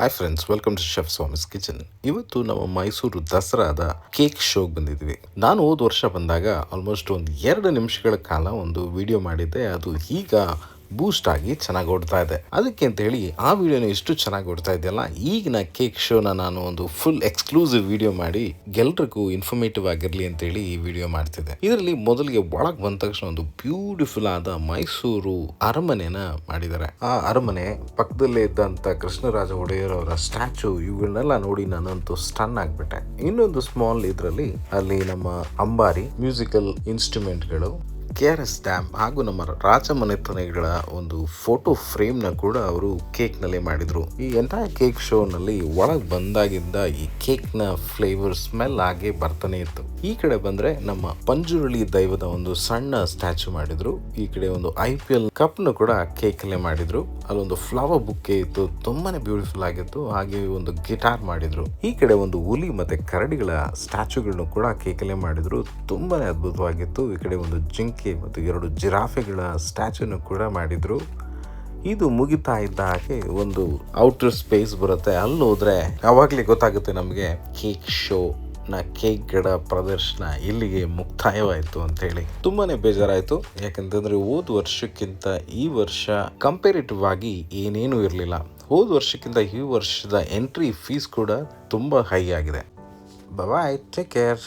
Hi friends welcome to chef Swami's kitchen ಇವತ್ತು ನಮ್ಮ Mysuru ದಸರಾದ cake ಶೋಗೆ ಬಂದಿದ್ವಿ ನಾನು ಹೋದ ವರ್ಷ ಬಂದಾಗ ಆಲ್ಮೋಸ್ಟ್ ಒಂದು ಎರಡು ನಿಮಿಷಗಳ ಕಾಲ ಒಂದು ವಿಡಿಯೋ ಮಾಡಿದ್ದೆ. ಅದು ಈಗ ಬೂಸ್ಟ್ ಆಗಿ ಚೆನ್ನಾಗಿ ಓಡ್ತಾ ಇದೆ. ಅದಕ್ಕೆ ಅಂತ ಹೇಳಿ ಆ ವಿಡಿಯೋನ ಎಷ್ಟು ಚೆನ್ನಾಗಿ ಓಡ್ತಾ ಇದೆಯಲ್ಲ, ಈಗಿನ ಕೇಕ್ ಶೋನ ನಾನು ಒಂದು ಫುಲ್ ಎಕ್ಸ್ಕ್ಲೂಸಿವ್ ವಿಡಿಯೋ ಮಾಡಿ ಎಲ್ರಿಗೂ ಇನ್ಫಾರ್ಮೇಟಿವ್ ಆಗಿರಲಿ ಅಂತ ಹೇಳಿ ಈ ವಿಡಿಯೋ ಮಾಡ್ತಿದ್ದೆ. ಇದರಲ್ಲಿ ಮೊದಲಿಗೆ ಒಳಗೆ ಬಂದ ತಕ್ಷಣ ಒಂದು ಬ್ಯೂಟಿಫುಲ್ ಆದ ಮೈಸೂರು ಅರಮನೆನ ಮಾಡಿದ್ದಾರೆ. ಆ ಅರಮನೆ ಪಕ್ಕದಲ್ಲೇ ಇದ್ದಂತ ಕೃಷ್ಣರಾಜ ಒಡೆಯರ್ ಅವರ ಸ್ಟ್ಯಾಚು ಇವುಗಳನ್ನೆಲ್ಲ ನೋಡಿ ನಾನಂತೂ ಸ್ಟನ್ ಆಗ್ಬಿಟ್ಟೆ. ಇನ್ನೊಂದು ಸ್ಮಾಲ್ ಇದರಲ್ಲಿ ಅಲ್ಲಿ ನಮ್ಮ ಅಂಬಾರಿ ಮ್ಯೂಸಿಕಲ್ ಇನ್ಸ್ಟ್ರೂಮೆಂಟ್ಗಳು ಕೆ ಆರ್ ಎಸ್ ಡ್ಯಾಮ್ ಹಾಗೂ ನಮ್ಮ ರಾಜಮನೆತನಗಳ ಒಂದು ಫೋಟೋ ಫ್ರೇಮ್ನ ಕೂಡ ಅವರು ಕೇಕ್ನಲ್ಲಿ ಮಾಡಿದರು. ಈ ಎಂಥ ಕೇಕ್ ಶೋನಲ್ಲಿ ಒಳಗೆ ಬಂದಾಗಿದ್ದ ಈ ಕೇಕ್ನ ಫ್ಲೇವರ್ ಸ್ಮೆಲ್ ಆಗಿ ಬರ್ತಾನೆ ಇತ್ತು. ಈ ಕಡೆ ಬಂದ್ರೆ ನಮ್ಮ ಪಂಜುರುಳಿ ದೈವದ ಒಂದು ಸಣ್ಣ ಸ್ಟ್ಯಾಚು ಮಾಡಿದ್ರು. ಈ ಕಡೆ ಒಂದು ಐ ಪಿ ಎಲ್ ಕಪ್ನು ಕೂಡ ಕೇಕಲೆ ಮಾಡಿದ್ರು. ಅಲ್ಲೊಂದು ಫ್ಲವರ್ ಬುಕ್ಕೆ ಇತ್ತು, ತುಂಬಾನೇ ಬ್ಯೂಟಿಫುಲ್ ಆಗಿತ್ತು. ಹಾಗೆ ಒಂದು ಗಿಟಾರ್ ಮಾಡಿದ್ರು. ಈ ಕಡೆ ಒಂದು ಹುಲಿ ಮತ್ತೆ ಕರಡಿಗಳ ಸ್ಟ್ಯಾಚುಗಳನ್ನು ಕೂಡ ಕೇಕಲೆ ಮಾಡಿದ್ರು. ತುಂಬಾನೇ ಅದ್ಭುತವಾಗಿತ್ತು. ಈ ಕಡೆ ಒಂದು ಜಿಂಕೆ ಮತ್ತು ಎರಡು ಜಿರಾಫೆಗಳ ಸ್ಟ್ಯಾಚುನು ಕೂಡ ಮಾಡಿದ್ರು. ಇದು ಮುಗಿತಾ ಇದ್ದ ಹಾಗೆ ಒಂದು ಔಟರ್ ಸ್ಪೇಸ್ ಬರುತ್ತೆ. ಅಲ್ಲಿ ಹೋದ್ರೆ ಅವಾಗಲೇ ಗೊತ್ತಾಗುತ್ತೆ ನಮಗೆ ಕೇಕ್ ಶೋ ನ ಕೇಕ್ ಗಿಡ ಪ್ರದರ್ಶನ ಇಲ್ಲಿಗೆ ಮುಕ್ತಾಯವಾಯಿತು ಅಂತ ಹೇಳಿ ತುಂಬಾನೇ ಬೇಜಾರಾಯಿತು. ಯಾಕಂತಂದ್ರೆ ಹೋದ ವರ್ಷಕ್ಕಿಂತ ಈ ವರ್ಷ ಕಂಪೇರಿಟಿವ್ ಆಗಿ ಏನೇನು ಇರಲಿಲ್ಲ. ಹೋದ ವರ್ಷಕ್ಕಿಂತ ಈ ವರ್ಷದ ಎಂಟ್ರಿ ಫೀಸ್ ಕೂಡ ತುಂಬ ಹೈ ಆಗಿದೆ. Bye take care